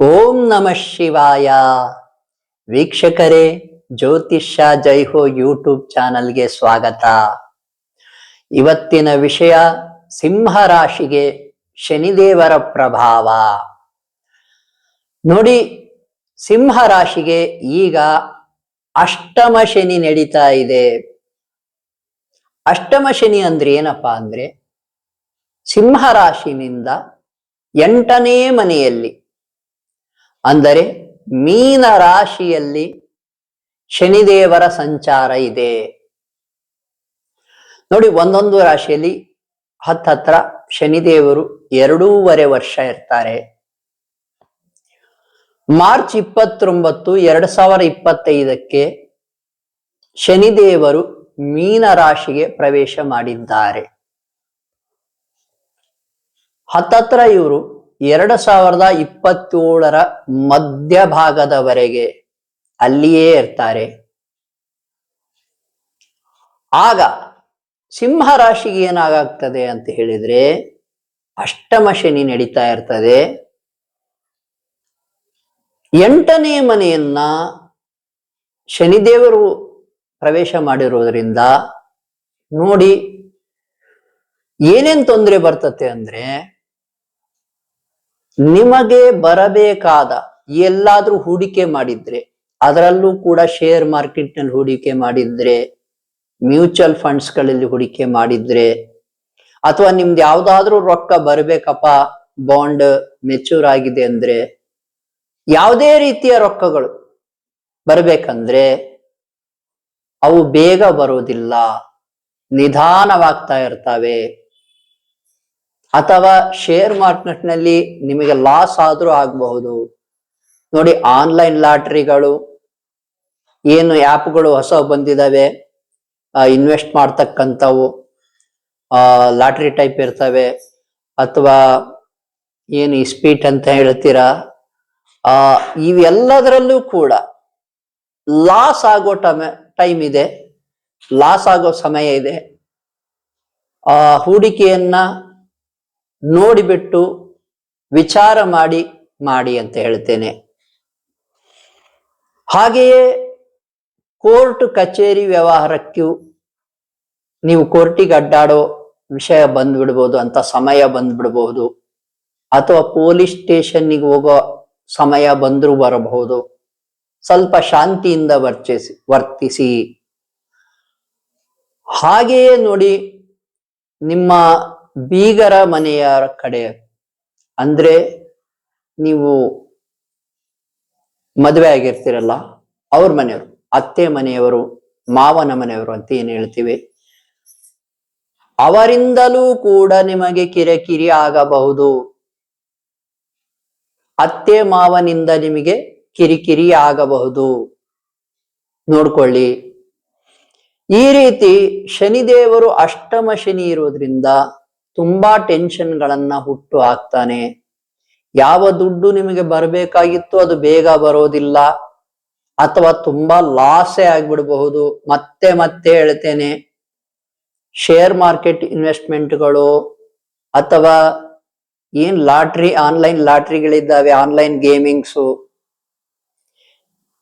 ಓಂ ನಮಃ ಶಿವಾಯ. ವೀಕ್ಷಕರೇ, ಜ್ಯೋತಿಷ್ಯ ಜೈಹೋ ಯೂಟ್ಯೂಬ್ ಚಾನಲ್ಗೆ ಸ್ವಾಗತ. ಇವತ್ತಿನ ವಿಷಯ ಸಿಂಹ ರಾಶಿಗೆ ಶನಿದೇವರ ಪ್ರಭಾವ. ನೋಡಿ ಸಿಂಹ ರಾಶಿಗೆ ಈಗ ಅಷ್ಟಮ ಶನಿ ನಡೀತಾ ಇದೆ. ಅಷ್ಟಮ ಶನಿ ಅಂದ್ರೆ ಏನಪ್ಪಾ ಅಂದ್ರೆ ಸಿಂಹ ರಾಶಿನಿಂದ ಎಂಟನೇ ಮನೆಯಲ್ಲಿ ಅಂದರೆ ಮೀನ ರಾಶಿಯಲ್ಲಿ ಶನಿದೇವರ ಸಂಚಾರ ಇದೆ. ನೋಡಿ, ಒಂದೊಂದು ರಾಶಿಯಲ್ಲಿ ಹತ್ತತ್ರ ಶನಿದೇವರು ಎರಡೂವರೆ ವರ್ಷ ಇರ್ತಾರೆ. ಮಾರ್ಚ್ ಇಪ್ಪತ್ತೊಂಬತ್ತು ಎರಡ್ ಸಾವಿರ ಇಪ್ಪತ್ತೈದಕ್ಕೆ ಶನಿದೇವರು ಮೀನ ರಾಶಿಗೆ ಪ್ರವೇಶ ಮಾಡಿದ್ದಾರೆ. ಹತ್ತತ್ರ ಇವರು ಎರಡು ಸಾವಿರದ ಇಪ್ಪತ್ತೇಳರ ಮಧ್ಯಭಾಗದವರೆಗೆ ಅಲ್ಲಿಯೇ ಇರ್ತಾರೆ. ಆಗ ಸಿಂಹ ರಾಶಿಗೆ ಏನಾಗ್ತದೆ ಅಂತ ಹೇಳಿದ್ರೆ ಅಷ್ಟಮ ಶನಿ ನಡೀತಾ ಇರ್ತದೆ. ಎಂಟನೇ ಮನೆಯನ್ನ ಶನಿದೇವರು ಪ್ರವೇಶ ಮಾಡಿರುವುದರಿಂದ ನೋಡಿ ಏನೇನ್ ತೊಂದರೆ ಬರ್ತತೆ ಅಂದ್ರೆ ನಿಮಗೆ ಬರಬೇಕಾದ ಎಲ್ಲಾದ್ರೂ ಹೂಡಿಕೆ ಮಾಡಿದ್ರೆ, ಅದರಲ್ಲೂ ಕೂಡ ಶೇರ್ ಮಾರ್ಕೆಟ್ನಲ್ಲಿ ಹೂಡಿಕೆ ಮಾಡಿದ್ರೆ ಮ್ಯೂಚುವಲ್ ಫಂಡ್ಸ್ಗಳಲ್ಲಿ ಹೂಡಿಕೆ ಮಾಡಿದ್ರೆ, ಅಥವಾ ನಿಮ್ದು ಯಾವ್ದಾದ್ರೂ ರೊಕ್ಕ ಬರಬೇಕಪ್ಪ ಬಾಂಡ್ ಮೆಚೂರ್ ಆಗಿದೆ ಅಂದ್ರೆ, ಯಾವುದೇ ರೀತಿಯ ರೊಕ್ಕಗಳು ಬರ್ಬೇಕಂದ್ರೆ, ಅವು ಬೇಗ ಬರೋದಿಲ್ಲ, ನಿಧಾನವಾಗ್ತಾ ಇರ್ತವೆ. ಅಥವಾ ಶೇರ್ ಮಾರ್ಕೆಟ್ನಲ್ಲಿ ನಿಮಗೆ ಲಾಸ್ ಆದ್ರೂ ಆಗಬಹುದು. ನೋಡಿ ಆನ್ಲೈನ್ ಲಾಟ್ರಿಗಳು ಏನು ಆ್ಯಪ್ಗಳು ಹೊಸ ಬಂದಿದಾವೆ ಇನ್ವೆಸ್ಟ್ ಮಾಡ್ತಕ್ಕಂಥವು ಲಾಟ್ರಿ ಟೈಪ್ ಇರ್ತವೆ, ಅಥವಾ ಏನು ಇಸ್ಪೀಟ್ ಅಂತ ಹೇಳ್ತೀರಾ, ಆ, ಇವೆಲ್ಲದರಲ್ಲೂ ಕೂಡ ಲಾಸ್ ಆಗೋ ಟಮ ಟೈಮ್ ಇದೆ ಲಾಸ್ ಆಗೋ ಸಮಯ ಇದೆ, ಆ, ಹೂಡಿಕೆಯನ್ನ ನೋಡಿಬಿಟ್ಟು ವಿಚಾರ ಮಾಡಿ ಮಾಡಿ ಅಂತ ಹೇಳ್ತೇನೆ. ಹಾಗೆಯೇ ಕೋರ್ಟ್ ಕಚೇರಿ ವ್ಯವಹಾರಕ್ಕೂ ನೀವು ಕೋರ್ಟಿಗೆ ಅಡ್ಡಾಡೋ ವಿಷಯ ಬಂದ್ಬಿಡ್ಬೋದು, ಅಂತ ಸಮಯ ಬಂದ್ಬಿಡ್ಬಹುದು ಅಥವಾ ಪೊಲೀಸ್ ಸ್ಟೇಷನ್ನಿಗೆ ಹೋಗೋ ಸಮಯ ಬಂದರೂ ಬರಬಹುದು. ಸ್ವಲ್ಪ ಶಾಂತಿಯಿಂದ ವರ್ತಿಸಿ ವರ್ತಿಸಿ. ಹಾಗೆಯೇ ನೋಡಿ ನಿಮ್ಮ ಬೀಗರ ಮನೆಯ ಕಡೆ. ಅಂದ್ರೆ ನೀವು ಮದುವೆ ಆಗಿರ್ತೀರಲ್ಲ, ಅವ್ರ ಮನೆಯವರು, ಅತ್ತೆ ಮನೆಯವರು, ಮಾವನ ಮನೆಯವರು ಅಂತ ಏನ್ ಹೇಳ್ತೀವಿ? ಅವರಿಂದಲೂ ಕೂಡ ನಿಮಗೆ ಕಿರಿಕಿರಿ ಆಗಬಹುದು. ಅತ್ತೆ ಮಾವನಿಂದ ನಿಮಗೆ ಕಿರಿಕಿರಿ ಆಗಬಹುದು. ನೋಡ್ಕೊಳ್ಳಿ. ಈ ರೀತಿ ಶನಿದೇವರು ಅಷ್ಟಮ ಶನಿ ಇರೋದ್ರಿಂದ ತುಂಬಾ ಟೆನ್ಷನ್ಗಳನ್ನ ಹುಟ್ಟು ಹಾಕ್ತಾನೆ. ಯಾವ ದುಡ್ಡು ನಿಮಗೆ ಬರಬೇಕಾಗಿತ್ತು ಅದು ಬೇಗ ಬರೋದಿಲ್ಲ. ಅಥವಾ ತುಂಬಾ ಲಾಸೇ ಆಗ್ಬಿಡಬಹುದು. ಮತ್ತೆ ಮತ್ತೆ ಹೇಳ್ತೇನೆ, ಶೇರ್ ಮಾರ್ಕೆಟ್ ಇನ್ವೆಸ್ಟ್ಮೆಂಟ್ಗಳು ಅಥವಾ ಏನ್ ಲಾಟ್ರಿ, ಆನ್ಲೈನ್ ಲಾಟ್ರಿಗಳಿದ್ದಾವೆ, ಆನ್ಲೈನ್ ಗೇಮಿಂಗ್ಸು,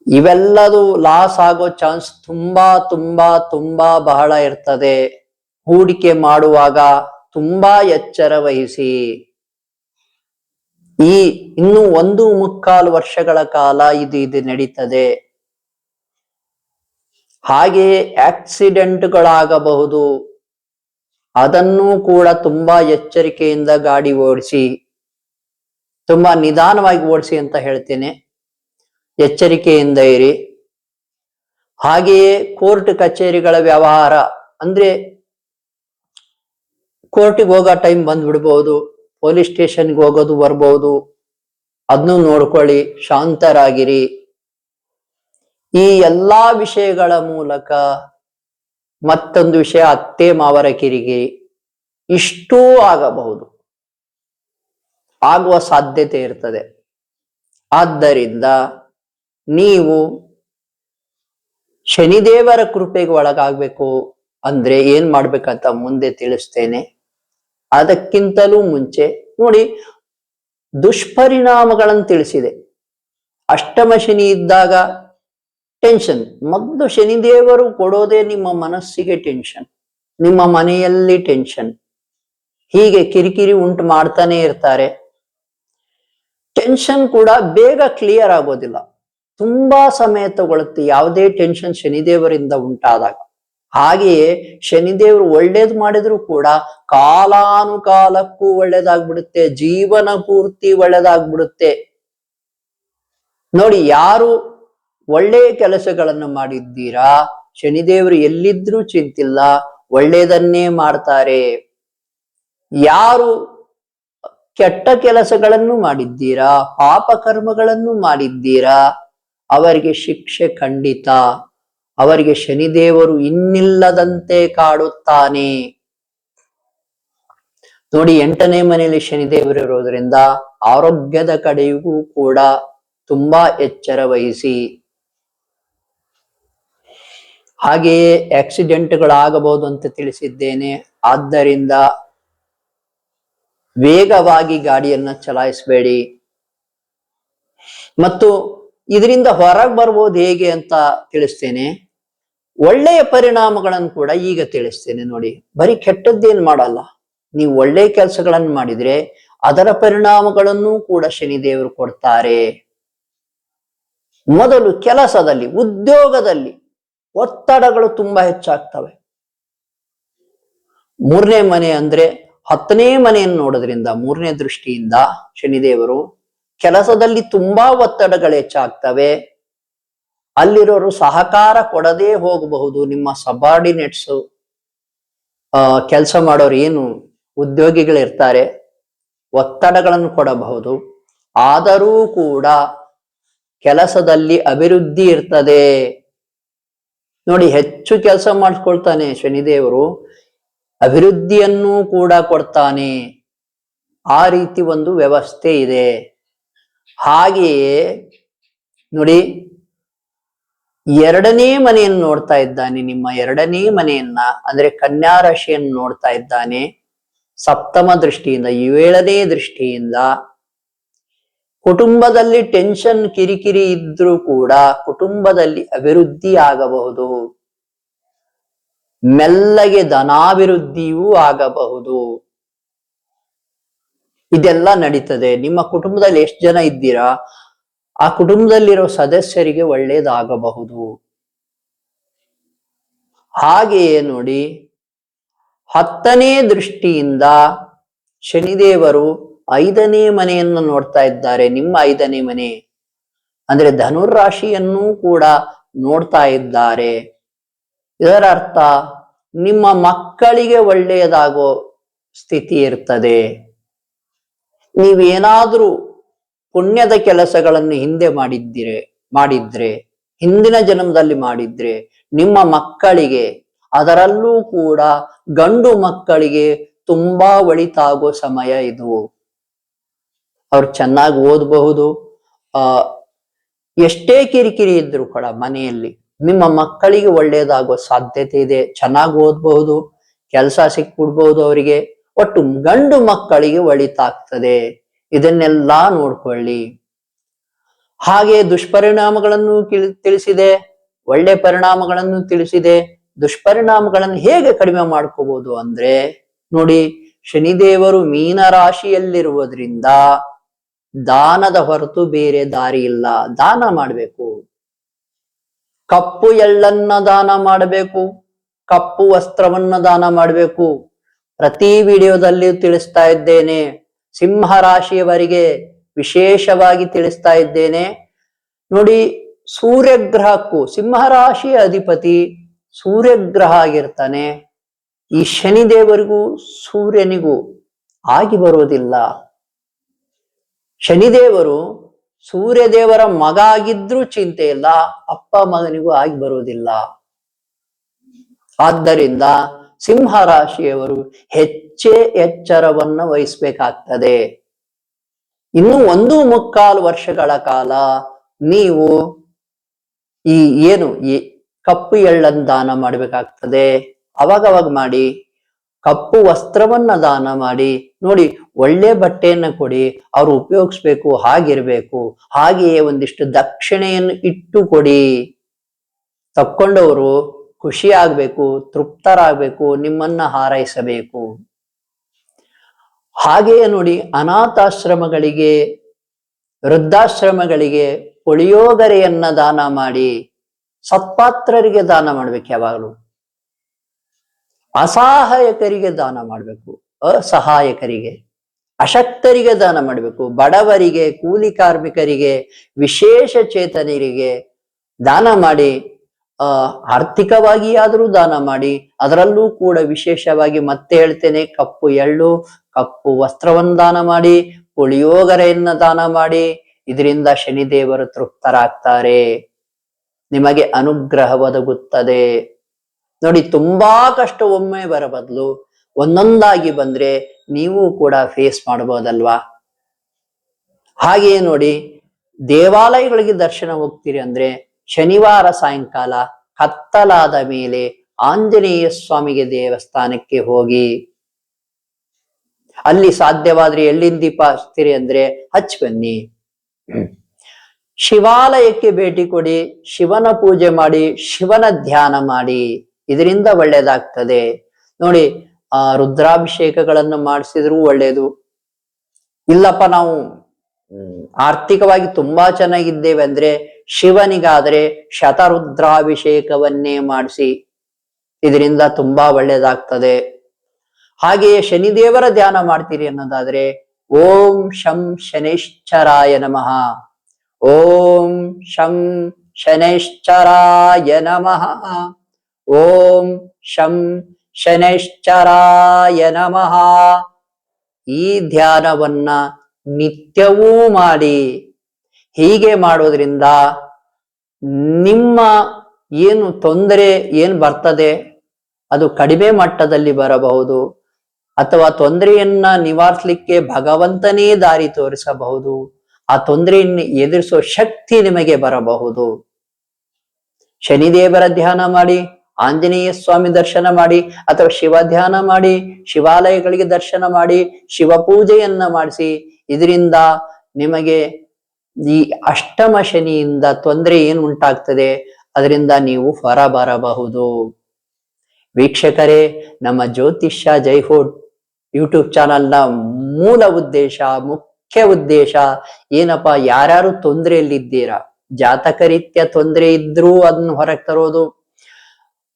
ಇವೆಲ್ಲದು ಲಾಸ್ ಆಗೋ ಚಾನ್ಸ್ ತುಂಬಾ ತುಂಬಾ ತುಂಬಾ ಬಹಳ ಇರ್ತದೆ. ಹೂಡಿಕೆ ಮಾಡುವಾಗ ತುಂಬಾ ಎಚ್ಚರ ವಹಿಸಿ. ಈ ಇನ್ನು ಒಂದು ಮುಕ್ಕಾಲು ವರ್ಷಗಳ ಕಾಲ ಇದು ಇದು ನಡೀತದೆ. ಹಾಗೆಯೇ ಆಕ್ಸಿಡೆಂಟ್ಗಳಾಗಬಹುದು. ಅದನ್ನೂ ಕೂಡ ತುಂಬಾ ಎಚ್ಚರಿಕೆಯಿಂದ ಗಾಡಿ ಓಡಿಸಿ, ತುಂಬಾ ನಿಧಾನವಾಗಿ ಓಡಿಸಿ ಅಂತ ಹೇಳ್ತೇನೆ. ಎಚ್ಚರಿಕೆಯಿಂದ ಇರಿ. ಹಾಗೆಯೇ ಕೋರ್ಟ್ ಕಚೇರಿಗಳ ವ್ಯವಹಾರ ಅಂದ್ರೆ ಕೋರ್ಟಿಗೆ ಹೋಗೋ ಟೈಮ್ ಬಂದ್ಬಿಡ್ಬಹುದು ಪೊಲೀಸ್ ಸ್ಟೇಷನ್ಗೆ ಹೋಗೋದು ಬರ್ಬೋದು. ಅದನ್ನು ನೋಡ್ಕೊಳ್ಳಿ, ಶಾಂತರಾಗಿರಿ. ಈ ಎಲ್ಲಾ ವಿಷಯಗಳ ಮೂಲಕ ಮತ್ತೊಂದು ವಿಷಯ ಅತ್ತೆ ಮಾವರ ಕಿರಿಗೆ. ಇಷ್ಟೂ ಆಗಬಹುದು. ಆಗುವ ಸಾಧ್ಯತೆ ಇರ್ತದೆ. ಆದ್ದರಿಂದ ನೀವು ಶನಿದೇವರ ಕೃಪೆಗೆ ಒಳಗಾಗಬೇಕು. ಅಂದ್ರೆ ಏನ್ ಮಾಡ್ಬೇಕಂತ ಮುಂದೆ ತಿಳಿಸ್ತೇನೆ. ಅದಕ್ಕಿಂತಲೂ ಮುಂಚೆ, ನೋಡಿ ದುಷ್ಪರಿಣಾಮಗಳನ್ನು ತಿಳಿಸಿದೆ. ಅಷ್ಟಮ ಶನಿ ಇದ್ದಾಗ ಟೆನ್ಷನ್ ಮೊದಲು ಶನಿದೇವರು ಕೊಡೋದೇ ನಿಮ್ಮ ಮನಸ್ಸಿಗೆ ಟೆನ್ಷನ್ ನಿಮ್ಮ ಮನೆಯಲ್ಲಿ ಟೆನ್ಷನ್ ಹೀಗೆ ಕಿರಿಕಿರಿ ಉಂಟು ಮಾಡ್ತಾನೆ ಇರ್ತಾರೆ. ಟೆನ್ಷನ್ ಕೂಡ ಬೇಗ ಕ್ಲಿಯರ್ ಆಗೋದಿಲ್ಲ. ತುಂಬಾ ಸಮಯ ತಗೊಳುತ್ತೆ, ಯಾವುದೇ ಟೆನ್ಷನ್ ಶನಿದೇವರಿಂದ ಉಂಟಾದಾಗ. ಹಾಗೆಯೇ ಶನಿದೇವರು ಒಳ್ಳೇದು ಮಾಡಿದ್ರು ಕೂಡ ಕಾಲಾನುಕಾಲಕ್ಕೂ ಒಳ್ಳೇದಾಗ್ಬಿಡುತ್ತೆ, ಜೀವನ ಪೂರ್ತಿ ಒಳ್ಳೇದಾಗ್ಬಿಡುತ್ತೆ. ನೋಡಿ, ಯಾರು ಒಳ್ಳೆಯ ಕೆಲಸಗಳನ್ನು ಮಾಡಿದ್ದೀರಾ, ಶನಿದೇವರು ಎಲ್ಲಿದ್ರೂ ಚಿಂತಿಲ್ಲ, ಒಳ್ಳೇದನ್ನೇ ಮಾಡ್ತಾರೆ. ಯಾರು ಕೆಟ್ಟ ಕೆಲಸಗಳನ್ನು ಮಾಡಿದ್ದೀರಾ, ಪಾಪ ಕರ್ಮಗಳನ್ನು ಮಾಡಿದ್ದೀರಾ, ಅವರಿಗೆ ಶಿಕ್ಷೆ ಖಂಡಿತ. ಅವರಿಗೆ ಶನಿದೇವರು ಇನ್ನಿಲ್ಲದಂತೆ ಕಾಡುತ್ತಾನೆ. ನೋಡಿ, ಎಂಟನೇ ಮನೆಯಲ್ಲಿ ಶನಿದೇವರು ಇರೋದ್ರಿಂದ ಆರೋಗ್ಯದ ಕಡೆಗೂ ಕೂಡ ತುಂಬಾ ಎಚ್ಚರ ವಹಿಸಿ. ಹಾಗೆಯೇ ಆಕ್ಸಿಡೆಂಟ್ಗಳಾಗಬಹುದು ಅಂತ ತಿಳಿಸಿದ್ದೇನೆ. ಆದ್ದರಿಂದ ವೇಗವಾಗಿ ಗಾಡಿಯನ್ನ ಚಲಾಯಿಸಬೇಡಿ. ಮತ್ತು ಇದರಿಂದ ಹೊರಗೆ ಬರ್ಬೋದು ಹೇಗೆ ಅಂತ ತಿಳಿಸ್ತೇನೆ. ಒಳ್ಳೆಯ ಪರಿಣಾಮಗಳನ್ನು ಕೂಡ ಈಗ ತಿಳಿಸ್ತೇನೆ ನೋಡಿ. ಬರೀ ಕೆಟ್ಟದ್ದೇನು ಮಾಡಲ್ಲ. ನೀವು ಒಳ್ಳೆಯ ಕೆಲಸಗಳನ್ನು ಮಾಡಿದ್ರೆ ಅದರ ಪರಿಣಾಮಗಳನ್ನು ಕೂಡ ಶನಿದೇವರು ಕೊಡ್ತಾರೆ. ಮೊದಲು ಕೆಲಸದಲ್ಲಿ, ಉದ್ಯೋಗದಲ್ಲಿ ಒತ್ತಡಗಳು ತುಂಬಾ ಹೆಚ್ಚಾಗ್ತವೆ. ಮೂರನೇ ಮನೆ ಅಂದ್ರೆ ಹತ್ತನೇ ಮನೆಯನ್ನು ನೋಡೋದ್ರಿಂದ ಮೂರನೇ ದೃಷ್ಟಿಯಿಂದ ಶನಿದೇವರು ಕೆಲಸದಲ್ಲಿ ತುಂಬಾ ಒತ್ತಡಗಳು ಹೆಚ್ಚಾಗ್ತವೆ. ಅಲ್ಲಿರೋರು ಸಹಕಾರ ಕೊಡದೇ ಹೋಗಬಹುದು. ನಿಮ್ಮ ಸಬಾರ್ಡಿನೇಟ್ಸ್ ಕೆಲಸ ಮಾಡೋರು ಏನು ಉದ್ಯೋಗಿಗಳಿರ್ತಾರೆ, ಒತ್ತಡಗಳನ್ನು ಕೊಡಬಹುದು. ಆದರೂ ಕೂಡ ಕೆಲಸದಲ್ಲಿ ಅಭಿವೃದ್ಧಿ ಇರ್ತದೆ. ನೋಡಿ, ಹೆಚ್ಚು ಕೆಲಸ ಮಾಡಿಸ್ಕೊಳ್ತಾನೆ ಶನಿದೇವರು. ಅಭಿವೃದ್ಧಿಯನ್ನು ಕೂಡ ಕೊಡ್ತಾನೆ. ಆ ರೀತಿ ಒಂದು ವ್ಯವಸ್ಥೆ ಇದೆ. ಹಾಗೆಯೇ, ನೋಡಿ ಎರಡನೇ ಮನೆಯನ್ನು ನೋಡ್ತಾ ಇದ್ದಾನೆ, ನಿಮ್ಮ ಎರಡನೇ ಮನೆಯನ್ನ, ಅಂದ್ರೆ ಕನ್ಯಾ ರಾಶಿಯನ್ನು ನೋಡ್ತಾ ಇದ್ದಾನೆ. ಸಪ್ತಮ ದೃಷ್ಟಿಯಿಂದ, ಏಳನೇ ದೃಷ್ಟಿಯಿಂದ. ಕುಟುಂಬದಲ್ಲಿ ಟೆನ್ಷನ್ ಕಿರಿಕಿರಿ ಇದ್ರೂ ಕೂಡ ಕುಟುಂಬದಲ್ಲಿ ಅಭಿವೃದ್ಧಿ ಆಗಬಹುದು. ಮೆಲ್ಲಗೆ ಧನಾಭಿವೃದ್ಧಿಯೂ ಆಗಬಹುದು. ಇದೆಲ್ಲ ನಡೀತದೆ. ನಿಮ್ಮ ಕುಟುಂಬದಲ್ಲಿ ಎಷ್ಟು ಜನ ಇದ್ದೀರಾ? ಆ ಕುಟುಂಬದಲ್ಲಿರೋ ಸದಸ್ಯರಿಗೆ ಒಳ್ಳೆಯದಾಗಬಹುದು ಹಾಗೆಯೇ ನೋಡಿ, ಹತ್ತನೇ ದೃಷ್ಟಿಯಿಂದ ಶನಿದೇವರು ಐದನೇ ಮನೆಯನ್ನು ನೋಡ್ತಾ ಇದ್ದಾರೆ, ನಿಮ್ಮ ಐದನೇ ಮನೆ. ಅಂದ್ರೆ ಧನುರಾಶಿಯನ್ನೂ ಕೂಡ ನೋಡ್ತಾ ಇದ್ದಾರೆ. ಇದರ ಅರ್ಥ, ನಿಮ್ಮ ಮಕ್ಕಳಿಗೆ ಒಳ್ಳೆಯದಾಗೋ ಸ್ಥಿತಿ ಇರ್ತದೆ. ನೀವೇನಾದ್ರೂ ಪುಣ್ಯದ ಕೆಲಸಗಳನ್ನು ಹಿಂದೆ ಮಾಡಿದ್ದೀರೆ, ಮಾಡಿದ್ರೆ, ಹಿಂದಿನ ಜನ್ಮದಲ್ಲಿ ಮಾಡಿದ್ರೆ ನಿಮ್ಮ ಮಕ್ಕಳಿಗೆ, ಅದರಲ್ಲೂ ಕೂಡ ಗಂಡು ಮಕ್ಕಳಿಗೆ ತುಂಬಾ ಒಳಿತಾಗೋ ಸಮಯ ಇದು. ಅವ್ರು ಚೆನ್ನಾಗಿ ಓದಬಹುದು. ಆ, ಎಷ್ಟೇ ಕಿರಿಕಿರಿ ಇದ್ರು ಕೂಡ ಮನೆಯಲ್ಲಿ ನಿಮ್ಮ ಮಕ್ಕಳಿಗೆ ಒಳ್ಳೇದಾಗೋ ಸಾಧ್ಯತೆ ಇದೆ. ಚೆನ್ನಾಗಿ ಓದಬಹುದು, ಕೆಲಸ ಸಿಕ್ಬಿಡ್ಬಹುದು ಅವರಿಗೆ. ಒಟ್ಟು ಗಂಡು ಮಕ್ಕಳಿಗೆ ಒಳಿತಾಗ್ತದೆ. ಇದನ್ನೆಲ್ಲ ನೋಡ್ಕೊಳ್ಳಿ. ಹಾಗೆ ದುಷ್ಪರಿಣಾಮಗಳನ್ನು ತಿಳಿಸಿದೆ, ಒಳ್ಳೆ ಪರಿಣಾಮಗಳನ್ನು ತಿಳಿಸಿದೆ. ದುಷ್ಪರಿಣಾಮಗಳನ್ನು ಹೇಗೆ ಕಡಿಮೆ ಮಾಡ್ಕೋಬಹುದು ಅಂದ್ರೆ, ನೋಡಿ, ಶನಿದೇವರು ಮೀನ ರಾಶಿಯಲ್ಲಿರುವುದರಿಂದ ದಾನದ ಹೊರತು ಬೇರೆ ದಾರಿ ಇಲ್ಲ. ದಾನ ಮಾಡಬೇಕು. ಕಪ್ಪು ಎಳ್ಳನ್ನ ದಾನ ಮಾಡಬೇಕು. ಕಪ್ಪು ವಸ್ತ್ರವನ್ನ ದಾನ ಮಾಡಬೇಕು. ಪ್ರತಿ ವಿಡಿಯೋದಲ್ಲಿ ತಿಳಿಸ್ತಾ ಇದ್ದೇನೆ. ಸಿಂಹ ರಾಶಿಯವರಿಗೆ ವಿಶೇಷವಾಗಿ ತಿಳಿಸ್ತಾ ಇದ್ದೇನೆ. ನೋಡಿ, ಸೂರ್ಯಗ್ರಹಕ್ಕೂ ಸಿಂಹ ರಾಶಿಯ ಅಧಿಪತಿ ಸೂರ್ಯಗ್ರಹ ಆಗಿರ್ತಾನೆ. ಈ ಶನಿದೇವರಿಗೂ ಸೂರ್ಯನಿಗೂ ಆಗಿ ಬರೋದಿಲ್ಲ ಶನಿದೇವರು ಸೂರ್ಯದೇವರ ಮಗ ಆಗಿದ್ರೂ ಚಿಂತೆ ಇಲ್ಲ, ಅಪ್ಪ ಮಗನಿಗೂ ಆಗಿ ಬರುವುದಿಲ್ಲ. ಆದ್ದರಿಂದ ಸಿಂಹ ರಾಶಿಯವರು ಹೆಚ್ಚೇ ಎಚ್ಚರವನ್ನು ವಹಿಸ್ಬೇಕಾಗ್ತದೆ. ಇನ್ನು ಒಂದು ಮುಕ್ಕಾಲು ವರ್ಷಗಳ ಕಾಲ ನೀವು ಈ ಏನು ಕಪ್ಪು ಎಳ್ಳನ್ನು ದಾನ ಮಾಡಬೇಕಾಗ್ತದೆ. ಅವಾಗವಾಗ ಮಾಡಿ, ಕಪ್ಪು ವಸ್ತ್ರವನ್ನ ದಾನ ಮಾಡಿ, ನೋಡಿ ಒಳ್ಳೆ ಬಟ್ಟೆಯನ್ನ ಕೊಡಿ, ಅವ್ರು ಉಪಯೋಗಿಸ್ಬೇಕು, ಹಾಗಿರ್ಬೇಕು, ಹಾಗೆಯೇ ಒಂದಿಷ್ಟು ದಕ್ಷಿಣೆಯನ್ನು ಇಟ್ಟು ಕೊಡಿ. ತಕ್ಕೊಂಡವರು ಖುಷಿ ತೃಪ್ತರಾಗಬೇಕು ತೃಪ್ತರಾಗ್ಬೇಕು, ನಿಮ್ಮನ್ನ ಹಾರೈಸಬೇಕು. ಹಾಗೆಯೇ ನೋಡಿ ಅನಾಥಾಶ್ರಮಗಳಿಗೆ, ವೃದ್ಧಾಶ್ರಮಗಳಿಗೆ ಪುಳಿಯೋಗರೆಯನ್ನ ದಾನ ಮಾಡಿ, ಸತ್ಪಾತ್ರರಿಗೆ ದಾನ ಮಾಡ್ಬೇಕು ಯಾವಾಗಲೂ. ಅಸಹಾಯಕರಿಗೆ ದಾನ ಮಾಡಬೇಕು, ಅಸಹಾಯಕರಿಗೆ. ಅಶಕ್ತರಿಗೆ ದಾನ ಮಾಡಬೇಕು, ಬಡವರಿಗೆ, ಕೂಲಿ ಕಾರ್ಮಿಕರಿಗೆ, ವಿಶೇಷ ಚೇತನರಿಗೆ ದಾನ ಮಾಡಿ ಆ ಆರ್ಥಿಕವಾಗಿ ಆದರೂ ದಾನ ಮಾಡಿ, ಅದರಲ್ಲೂ ಕೂಡ ವಿಶೇಷವಾಗಿ ಮತ್ತೆ ಹೇಳ್ತೇನೆ, ಕಪ್ಪು ಎಳ್ಳು, ಕಪ್ಪು ವಸ್ತ್ರವನ್ನು ದಾನ ಮಾಡಿ ಪುಳಿಯೋಗರೆಯನ್ನ ದಾನ ಮಾಡಿ, ಇದರಿಂದ ಶನಿದೇವರು ತೃಪ್ತರಾಗ್ತಾರೆ. ನಿಮಗೆ ಅನುಗ್ರಹ ಒದಗುತ್ತದೆ. ನೋಡಿ, ತುಂಬಾ ಕಷ್ಟ ಒಮ್ಮೆ ಬರ ಬದಲು ಒಂದೊಂದಾಗಿ ಬಂದ್ರೆ ನೀವು ಕೂಡ ಫೇಸ್ ಮಾಡಬಹುದಲ್ವಾ? ಹಾಗೆಯೇ ನೋಡಿ, ದೇವಾಲಯಗಳಿಗೆ ದರ್ಶನ ಹೋಗ್ತೀರಿ ಅಂದ್ರೆ ಶನಿವಾರ ಸಾಯಂಕಾಲ ಕತ್ತಲಾದ ಮೇಲೆ ಆಂಜನೇಯ ಸ್ವಾಮಿಗೆ ದೇವಸ್ಥಾನಕ್ಕೆ ಹೋಗಿ. ಅಲ್ಲಿ ಸಾಧ್ಯವಾದ್ರೆ ಎಳ್ಳಿನ ದೀಪ ಹಚ್ತೀರಿ ಅಂದ್ರೆ ಹಚ್ ಬನ್ನಿ. ಶಿವಾಲಯಕ್ಕೆ ಭೇಟಿ ಕೊಡಿ ಶಿವನ ಪೂಜೆ ಮಾಡಿ ಶಿವನ ಧ್ಯಾನ ಮಾಡಿ. ಇದರಿಂದ ಒಳ್ಳೇದಾಗ್ತದೆ. ನೋಡಿ ಆ ರುದ್ರಾಭಿಷೇಕಗಳನ್ನು ಮಾಡಿಸಿದ್ರು ಒಳ್ಳೇದು. ಇಲ್ಲಪ್ಪ ನಾವು ಆರ್ಥಿಕವಾಗಿ ತುಂಬಾ ಚೆನ್ನಾಗಿದ್ದೇವೆ ಅಂದ್ರೆ ಶಿವನಿಗಾದ್ರೆ ಶತರುದ್ರಾಭಿಷೇಕವನ್ನೇ ಮಾಡಿಸಿ ಇದರಿಂದ ತುಂಬಾ ಒಳ್ಳೇದಾಗ್ತದೆ. ಹಾಗೆಯೇ ಶನಿದೇವರ ಧ್ಯಾನ ಮಾಡ್ತೀರಿ ಅನ್ನೋದಾದ್ರೆ ಓಂ ಶಂ ಶನೈಶ್ಚರಾಯ ನಮಃ. ಓಂ ಶಂ ಶನೈಶ್ಚರಾಯ ನಮಃ. ಓಂ ಶಂ ಶನೈಶ್ಚರಾಯ ನಮಃ. ಈ ಧ್ಯಾನವನ್ನ ನಿತ್ಯವೂ ಮಾಡಿ. ಹೀಗೆ ಮಾಡೋದ್ರಿಂದ ನಿಮ್ಮ ಏನು ತೊಂದರೆ ಏನು ಬರ್ತದೆ, ಅದು ಕಡಿಮೆ ಮಟ್ಟದಲ್ಲಿ ಬರಬಹುದು ಅಥವಾ ತೊಂದರೆಯನ್ನ ನಿವಾರಿಸಲಿಕ್ಕೆ ಭಗವಂತನೇ ದಾರಿ ತೋರಿಸಬಹುದು. ಆ ತೊಂದರೆಯನ್ನು ಎದುರಿಸೋ ಶಕ್ತಿ ನಿಮಗೆ ಬರಬಹುದು. ಶನಿದೇವರ ಧ್ಯಾನ ಮಾಡಿ, ಆಂಜನೇಯ ಸ್ವಾಮಿ ದರ್ಶನ ಮಾಡಿ, ಅಥವಾ ಶಿವ ಧ್ಯಾನ ಮಾಡಿ, ಶಿವಾಲಯಗಳಿಗೆ ದರ್ಶನ ಮಾಡಿ, ಶಿವ ಪೂಜೆಯನ್ನ ಮಾಡಿಸಿ ಇದರಿಂದ ನಿಮಗೆ ಈ ಅಷ್ಟಮ ಶನಿಯಿಂದ ತೊಂದರೆ ಏನು ಉಂಟಾಗ್ತದೆ? ಅದರಿಂದ ನೀವು ಹೊರ ಬರಬಹುದು. ವೀಕ್ಷಕರೇ, ನಮ್ಮ ಜ್ಯೋತಿಷ್ಯ ಜೈಹೋಡ್ ಯೂಟ್ಯೂಬ್ ಚಾನಲ್ನ ಮೂಲ ಉದ್ದೇಶ, ಮುಖ್ಯ ಉದ್ದೇಶ ಏನಪ್ಪ? ಯಾರ್ಯಾರು ತೊಂದರೆಯಲ್ಲಿದ್ದೀರಾ? ಜಾತಕರೀತ್ಯ ತೊಂದರೆ ಇದ್ರೂ ಅದನ್ನ ಹೊರಗೆ ತರೋದು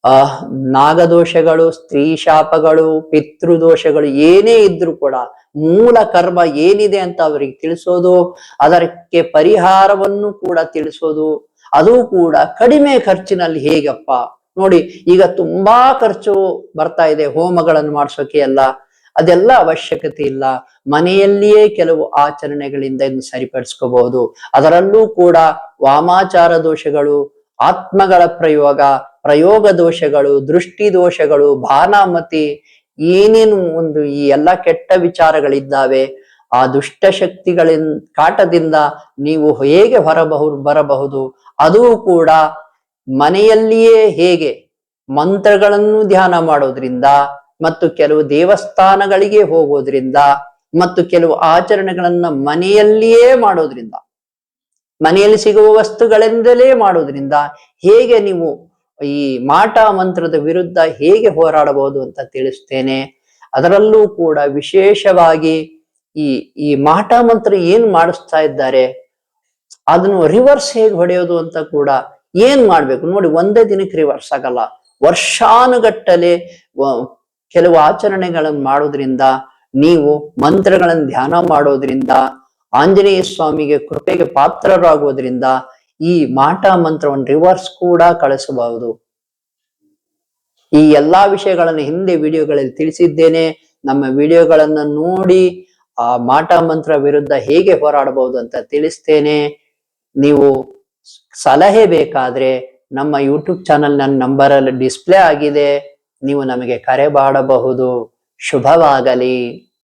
ಆ, ನಾಗದೋಷಗಳು, ಸ್ತ್ರೀ ಶಾಪಗಳು, ಪಿತೃದೋಷಗಳು ಏನೇ ಇದ್ರೂ ಕೂಡ ಮೂಲ ಕರ್ಮ ಏನಿದೆ ಅಂತ ಅವರಿಗೆ ತಿಳಿಸೋದು, ಅದಕ್ಕೆ ಪರಿಹಾರವನ್ನು ಕೂಡ ತಿಳಿಸೋದು, ಅದು ಕೂಡ ಕಡಿಮೆ ಖರ್ಚಿನಲ್ಲಿ ಹೇಗಪ್ಪ? ನೋಡಿ, ಈಗ ತುಂಬಾ ಖರ್ಚು ಬರ್ತಾ ಇದೆ ಹೋಮಗಳನ್ನು ಮಾಡಿಸೋಕೆ ಎಲ್ಲ. ಅದೆಲ್ಲ ಅವಶ್ಯಕತೆ ಇಲ್ಲ. ಮನೆಯಲ್ಲಿಯೇ ಕೆಲವು ಆಚರಣೆಗಳಿಂದ ಇನ್ನು ಸರಿಪಡಿಸ್ಕೋಬಹುದು. ಅದರಲ್ಲೂ ಕೂಡ ವಾಮಾಚಾರ ದೋಷಗಳು, ಆತ್ಮಗಳ ಪ್ರಯೋಗ ಪ್ರಯೋಗ ದೋಷಗಳು, ದೃಷ್ಟಿ ದೋಷಗಳು, ಭಾನಾಮತಿ, ಏನೇನು ಒಂದು ಈ ಎಲ್ಲ ಕೆಟ್ಟ ವಿಚಾರಗಳಿದ್ದಾವೆ, ಆ ದುಷ್ಟ ಶಕ್ತಿಗಳ ಕಾಟದಿಂದ ನೀವು ಹೇಗೆ ಹೊರಬಹು ಬರಬಹುದು, ಅದು ಕೂಡ ಮನೆಯಲ್ಲಿಯೇ ಹೇಗೆ ಮಂತ್ರಗಳನ್ನು ಧ್ಯಾನ ಮಾಡೋದ್ರಿಂದ ಮತ್ತು ಕೆಲವು ದೇವಸ್ಥಾನಗಳಿಗೆ ಹೋಗೋದ್ರಿಂದ ಮತ್ತು ಕೆಲವು ಆಚರಣೆಗಳನ್ನ ಮನೆಯಲ್ಲಿಯೇ ಮಾಡೋದ್ರಿಂದ, ಮನೆಯಲ್ಲಿ ಸಿಗುವ ವಸ್ತುಗಳಿಂದಲೇ ಮಾಡೋದ್ರಿಂದ ಹೇಗೆ ನೀವು ಈ ಮಾಟ ಮಂತ್ರದ ವಿರುದ್ಧ ಹೇಗೆ ಹೋರಾಡಬಹುದು ಅಂತ ತಿಳಿಸ್ತೇನೆ. ಅದರಲ್ಲೂ ಕೂಡ ವಿಶೇಷವಾಗಿ ಈ ಈ ಮಾಟ ಮಂತ್ರ ಏನ್ ಮಾಡಿಸ್ತಾ ಇದ್ದಾರೆ, ಅದನ್ನು ರಿವರ್ಸ್ ಹೇಗೆ ಹೊಡೆಯೋದು ಅಂತ ಕೂಡ ಏನ್ ಮಾಡ್ಬೇಕು? ನೋಡಿ, ಒಂದೇ ದಿನಕ್ಕೆ ರಿವರ್ಸ್ ಆಗಲ್ಲ. ವರ್ಷಾನುಗಟ್ಟಲೆ ಕೆಲವು ಆಚರಣೆಗಳನ್ನು ಮಾಡೋದ್ರಿಂದ, ನೀವು ಮಂತ್ರಗಳನ್ನು ಧ್ಯಾನ ಮಾಡೋದ್ರಿಂದ, ಆಂಜನೇಯ ಸ್ವಾಮಿಗೆ ಕೃಪೆಗೆ ಪಾತ್ರರಾಗೋದ್ರಿಂದ ಈ ಮಾಟ ಮಂತ್ರವನ್ನು ರಿವರ್ಸ್ ಕೂಡ ಕಳಿಸಬಹುದು. ಈ ಎಲ್ಲಾ ವಿಷಯಗಳನ್ನು ಹಿಂದೆ ವಿಡಿಯೋಗಳಲ್ಲಿ ತಿಳಿಸಿದ್ದೇನೆ. ನಮ್ಮ ವಿಡಿಯೋಗಳನ್ನು ನೋಡಿ ಆ ಮಾಟ ಮಂತ್ರ ವಿರುದ್ಧ ಹೇಗೆ ಹೋರಾಡಬಹುದು ಅಂತ ತಿಳಿಸ್ತೇನೆ. ನೀವು ಸಲಹೆ ಬೇಕಾದ್ರೆ ನಮ್ಮ ಯೂಟ್ಯೂಬ್ ಚಾನಲ್ ನನ್ನ ನಂಬರ್ ಅಲ್ಲಿ ಡಿಸ್ಪ್ಲೇ ಆಗಿದೆ. ನೀವು ನಮಗೆ ಕರೆ ಮಾಡಬಹುದು ಶುಭವಾಗಲಿ.